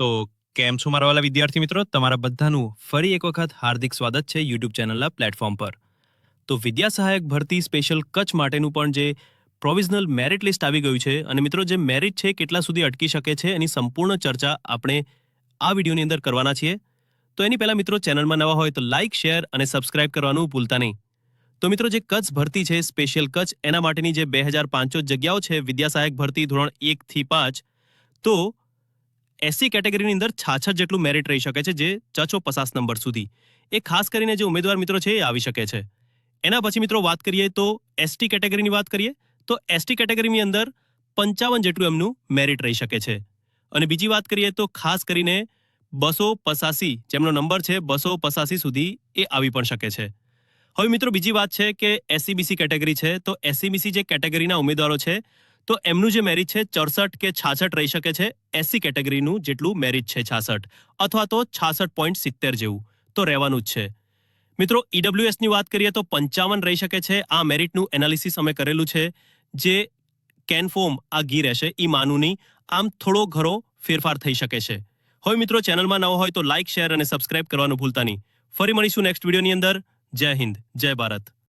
તો કેમ છો મારા વાલા વિદ્યાર્થી મિત્રો? તમારા બધાનું ફરી એક વખત હાર્દિક સ્વાગત છે યુટ્યુબ ચેનલના પ્લેટફોર્મ પર. તો વિદ્યા સહાયક ભરતી સ્પેશિયલ કચ્છ માટેનું પણ જે પ્રોવિઝનલ મેરિટ લિસ્ટ આવી ગયું છે અને મિત્રો જે મેરિટ છે કેટલા સુધી અટકી શકે છે એની સંપૂર્ણ ચર્ચા આપણે આ વિડીયોની અંદર કરવાના છીએ. તો એની પહેલાં મિત્રો ચેનલમાં નવા હોય તો લાઇક શેર અને સબસ્ક્રાઇબ કરવાનું ભૂલતા નહીં. તો મિત્રો જે કચ્છ ભરતી છે સ્પેશિયલ કચ્છ એના માટેની જે બે હજાર પાંચસો જગ્યાઓ છે વિદ્યા સહાયક ભરતી ધોરણ એકથી પાંચ, તો એસસી કેટેગરીની અંદર છાછઠ જેટલું મેરિટ રહી શકે છે જે ચચો પચાસ નંબર સુધી. એ ખાસ કરીને જે ઉમેદવાર મિત્રો છે એ આવી શકે છે. એના પછી મિત્રો વાત કરીએ તો એસટી કેટેગરીની વાત કરીએ, તો એસટી કેટેગરીની અંદર પંચાવન જેટલું એમનું મેરિટ રહી શકે છે. અને બીજી વાત કરીએ તો ખાસ કરીને બસો પચાસી, જેમનો નંબર છે બસો પચાસી સુધી એ આવી પણ શકે છે. હવે મિત્રો બીજી વાત છે કે એસસીબીસી કેટેગરી છે, તો એસસીબીસી જે કેટેગરીના ઉમેદવારો છે તો એમનું જે મેરિટ છે ચોસઠ કે છાસઠ રહી શકે છે એસી કેટેગરીનું જેટલું મેરિટ છે છાસઠ, અથવા તો છાસઠ પોઈન્ટ સિત્તેર જેવું, તો રહેવાનું જ છે. મિત્રો ઈડબ્લ્યુએસની વાત કરીએ તો પંચાવન રહી શકે છે. આ મેરિટનું એનાલિસિસ અમે કરેલું છે, જે કેનફોર્મ આ ઘી રહેશે, ઈ માનુની, આમ થોડો ઘરો ફેરફાર થઈ શકે છે. હોય મિત્રો, ચેનલમાં નવો હોય તો લાઇક શેર અને સબસ્ક્રાઇબ કરવાનું ભૂલતા નહીં. ફરી મળીશું નેક્સ્ટ વિડીયોની અંદર. જય હિન્દ, જય ભારત.